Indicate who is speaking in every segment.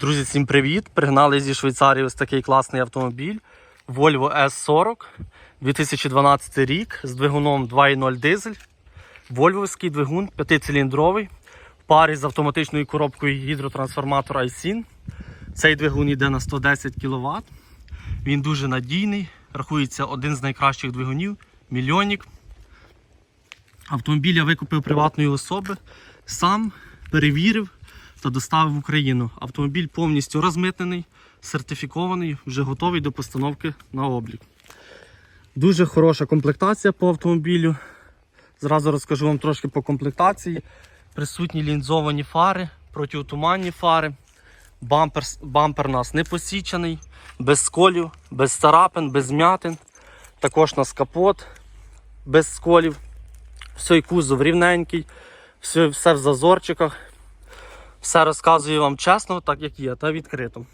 Speaker 1: Друзі, всім привіт! Пригнали зі Швейцарії ось такий класний автомобіль Volvo S40 2012 рік з двигуном 2.0 дизель. Вольвовський двигун 5-циліндровий в парі з автоматичною коробкою гідротрансформатора iSyn. Цей двигун йде на 110 кВт. Він дуже надійний, рахується один з найкращих двигунів, мільйонник. Автомобіль я викупив приватної особи, сам перевірив та доставив в Україну. Автомобіль повністю розмитнений, сертифікований, вже готовий до постановки на облік. Дуже хороша комплектація по автомобілю. Зразу розкажу вам трошки по комплектації. Присутні лінзовані фари, протиотуманні фари. Бампер, бампер у нас не посічений, без сколів, без царапин, без м'ятин. Також у нас капот без сколів. Все кузов рівненький, все, все в зазорчиках. Все розказую вам чесно, так як є, та відкрито.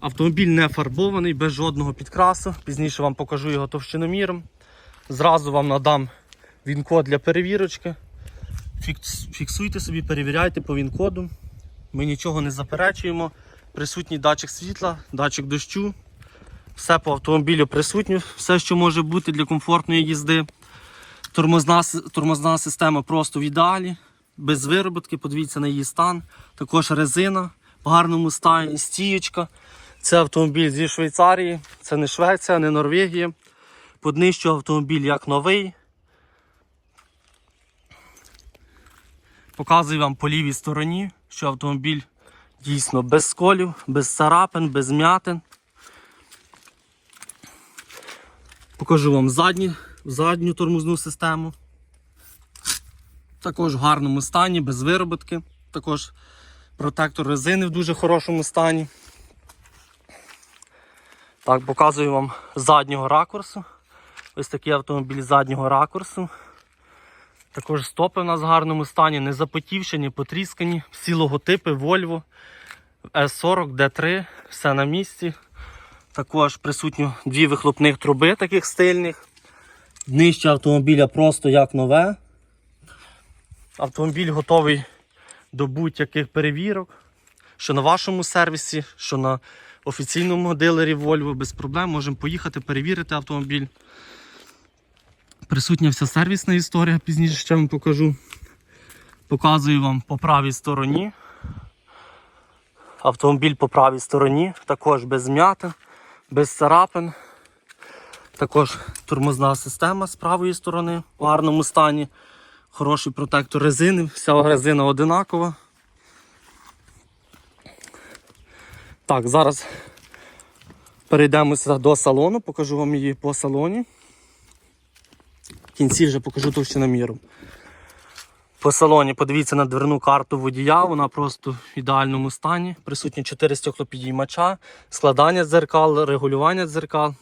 Speaker 1: Автомобіль не фарбований, без жодного підкрасу. Пізніше вам покажу його товщиноміром. Зразу вам надам він-код для перевірочки. Фіксуйте собі, перевіряйте по він-коду. Ми нічого не заперечуємо. Присутній датчик світла, датчик дощу. Все по автомобілю присутнє, все, що може бути для комфортної їзди. Тормозна, тормозна система просто в ідеалі, без вироботки, подивіться на її стан. Також резина в гарному стані, стієчка. Це автомобіль зі Швейцарії, це не Швеція, не Норвегія. По днищу автомобіль як новий. Показую вам по лівій стороні, що автомобіль дійсно без сколів, без царапин, без м'ятин. Покажу вам задні, задню тормозну систему. Також в гарному стані, без вироботки. Також протектор резини в дуже хорошому стані. Так, показую вам заднього ракурсу. Ось такий автомобіль заднього ракурсу. Також стопи в нас в гарному стані, не запотівші, не потріскані. Всі логотипи Volvo S40, D3, все на місці. Також присутні дві вихлопних труби таких стильних. Днище автомобіля просто як нове. Автомобіль готовий до будь-яких перевірок. Що на вашому сервісі, що на офіційному дилері Volvo без проблем можемо поїхати перевірити автомобіль. Присутня вся сервісна історія, пізніше ще вам покажу. Показую вам по правій стороні. Автомобіль по правій стороні, також без м'ятин, без царапин. Також тормозна система з правої сторони в гарному стані. Хороший протектор резини, вся резина одинакова. Так, зараз перейдемося до салону, покажу вам її по салоні. В кінці вже покажу товщиноміром. По салоні подивіться на дверну карту водія, вона просто в ідеальному стані. Присутні 4 стеклопідіймача, складання дзеркал, регулювання дзеркал,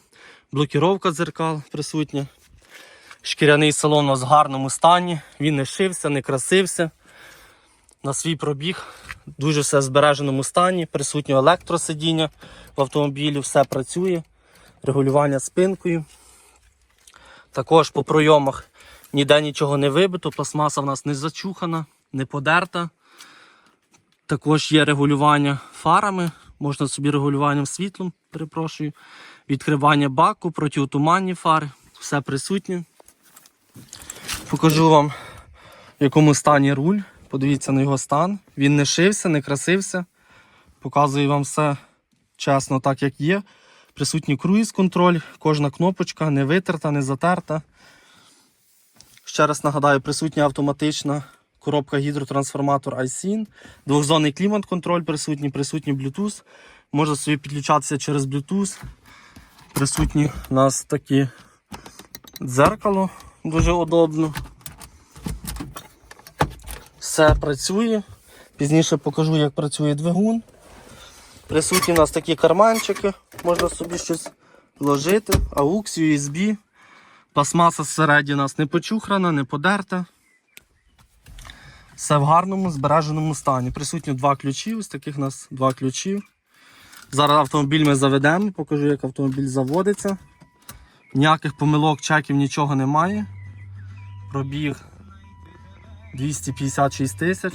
Speaker 1: блокіровка дзеркал присутня. Шкіряний салон у нас в гарному стані, він не шився, не красився. На свій пробіг дуже все в збереженому стані, присутнє електросидіння в автомобілі, все працює, регулювання спинкою. Також по пройомах ніде нічого не вибито, пластмаса в нас не зачухана, не подерта. Також є регулювання фарами, можна собі регулюванням світлом, перепрошую, відкривання баку, протиотуманні фари, все присутнє. Покажу вам, в якому стані руль. Подивіться на його стан. Він не шився, не красився. Показую вам все чесно, так як є. Присутній круїз-контроль, кожна кнопочка не витерта, не затерта. Ще раз нагадаю, присутня автоматична коробка гідротрансформатор iSyn, двохзонний клімат-контроль присутній, присутній Bluetooth. Можна собі підключатися через Bluetooth. Присутні у нас такі дзеркало, дуже удобно. Все працює. Пізніше покажу, як працює двигун. Присутні у нас такі карманчики, можна собі щось вложити. AUX, USB. Пластмаса зсередні у нас не почухрана, не подерта. Все в гарному збереженому стані. Присутні два ключі, ось таких у нас два ключі. Зараз автомобіль ми заведемо, покажу, як автомобіль заводиться. Ніяких помилок, чеків, нічого немає. Пробіг 256 тисяч.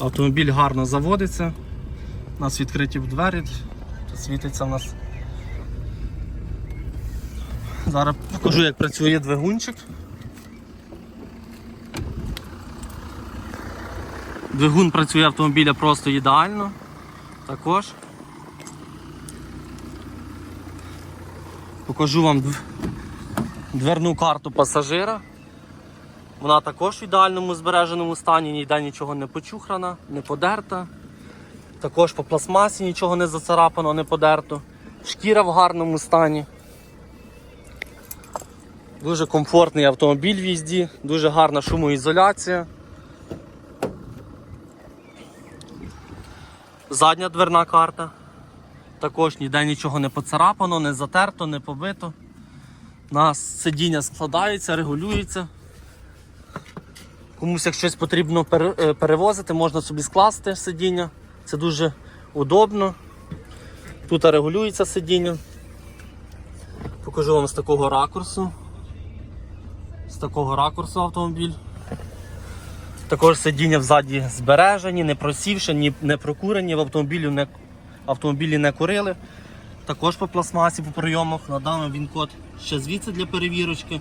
Speaker 1: Автомобіль гарно заводиться. У нас відкриті двері. Світиться у нас. Зараз покажу, як працює двигунчик. Двигун працює автомобіля просто ідеально. Також. Покажу вам дверну карту пасажира. Вона також в ідеальному збереженому стані, ніде нічого не почухрана, не подерта. Також по пластмасі нічого не зацарапано, не подерто. Шкіра в гарному стані. Дуже комфортний автомобіль в їзді, дуже гарна шумоізоляція. Задня дверна карта. Також ніде нічого не поцарапано, не затерто, не побито. У нас сидіння складається, регулюється. Комусь як щось потрібно е, перевозити, можна собі скласти сидіння. Це дуже удобно. Тут регулюється сидіння. Покажу вам з такого ракурсу. З такого ракурсу автомобіль. Також сидіння взаді збережені, не просівши, ні не прокурені, в автомобілі не, автомобілі не курили. Також по пластмасі, по прийомах, надав він код ще звідси для перевірочки.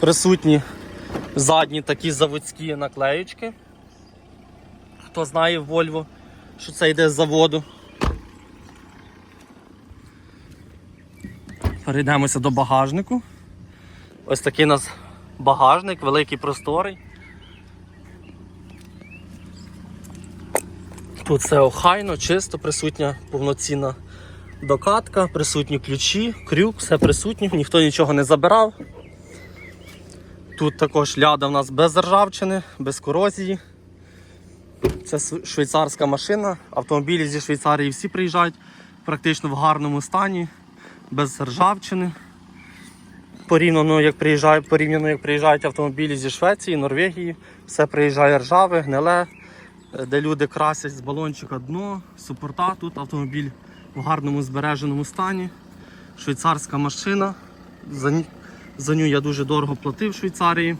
Speaker 1: Присутні задні такі заводські наклеючки. Хто знає в Volvo, що це йде з заводу. Перейдемося до багажнику. Ось такий у нас багажник, великий просторий. Тут все охайно, чисто, присутня повноцінна докатка, присутні ключі, крюк, все присутнє, ніхто нічого не забирав. Тут також ляда в нас без ржавчини, без корозії. Це швейцарська машина. Автомобілі зі Швейцарії всі приїжджають практично в гарному стані, без ржавчини. Порівняно, як приїжджають, порівняно, як приїжджають автомобілі зі Швеції, Норвегії, все приїжджає ржаве, гниле, де люди красять з балончика дно, супорта. Тут автомобіль в гарному збереженому стані. Швейцарська машина. За, за ню я дуже дорого платив в Швейцарії.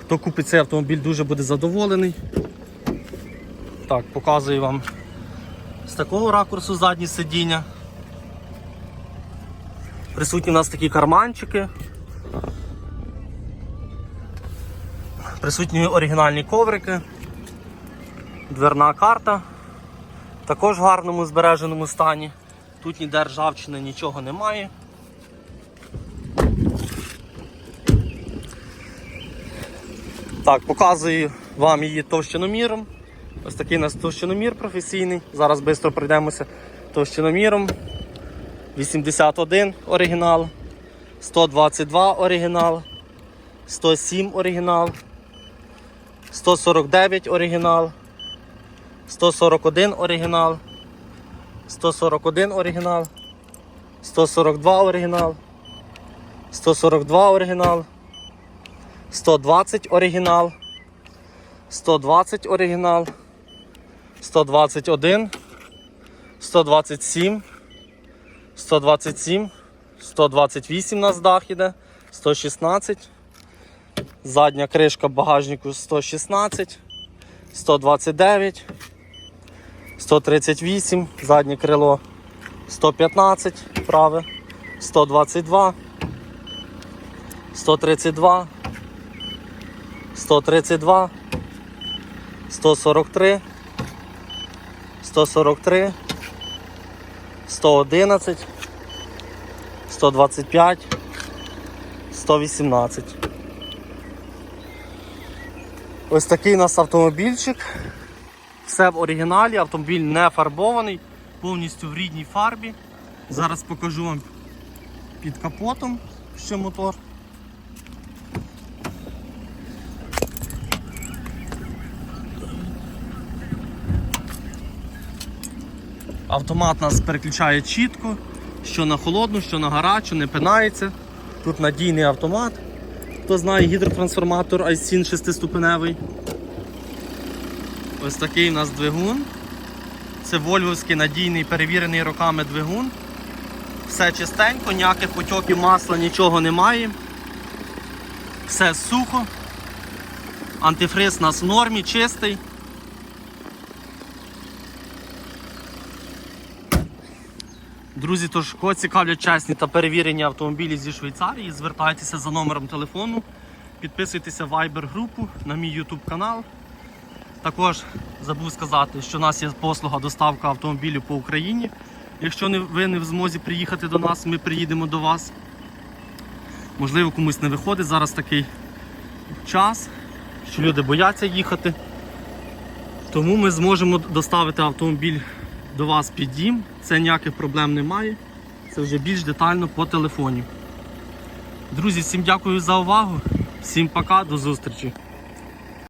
Speaker 1: Хто купить цей автомобіль, дуже буде задоволений. Так, показую вам з такого ракурсу задні сидіння. Присутні у нас такі карманчики. Присутні оригінальні коврики. Дверна карта. Також в гарному збереженому стані. Тут ніде ржавчини нічого немає. Так, показую вам її товщиноміром. Ось такий у нас товщиномір професійний. Зараз швидко пройдемося товщиноміром. 81 оригінал, 122 оригінал, 107 оригінал, 149 оригінал, 141 оригінал, 141 оригінал, 142 оригінал, 142 оригінал, 120 оригінал, 120 оригінал, 121, 127, 127, 128 у нас дах іде, 116, задня кришка багажнику 116, 129, 138, заднє крило 115, праве, 122, 132, 132, 143, 143, 111, 125, 118. Ось такий у нас автомобільчик. Все в оригіналі, автомобіль не фарбований, повністю в рідній фарбі. Зараз покажу вам під капотом, що мотор. Автомат нас переключає чітко, що на холодну, що на гарячу, не пинається. Тут надійний автомат. Хто знає гідротрансформатор Айсін 6-ступеневий. Ось такий у нас двигун. Це вольвовський надійний перевірений роками двигун. Все чистенько, ніяких потьоків масла, нічого немає. Все сухо. Антифриз у нас в нормі, чистий. Друзі, тож кого цікавлять чесні та перевірені автомобілі зі Швейцарії, звертайтеся за номером телефону, підписуйтеся в Viber групу на мій YouTube канал. Також забув сказати, що у нас є послуга доставка автомобілів по Україні. Якщо ви не в змозі приїхати до нас, ми приїдемо до вас. Можливо, комусь не виходить зараз такий час, що люди бояться їхати. Тому ми зможемо доставити автомобіль до вас під дім. Це ніяких проблем немає. Це вже більш детально по телефоні. Друзі, всім дякую за увагу. Всім пока, до зустрічі.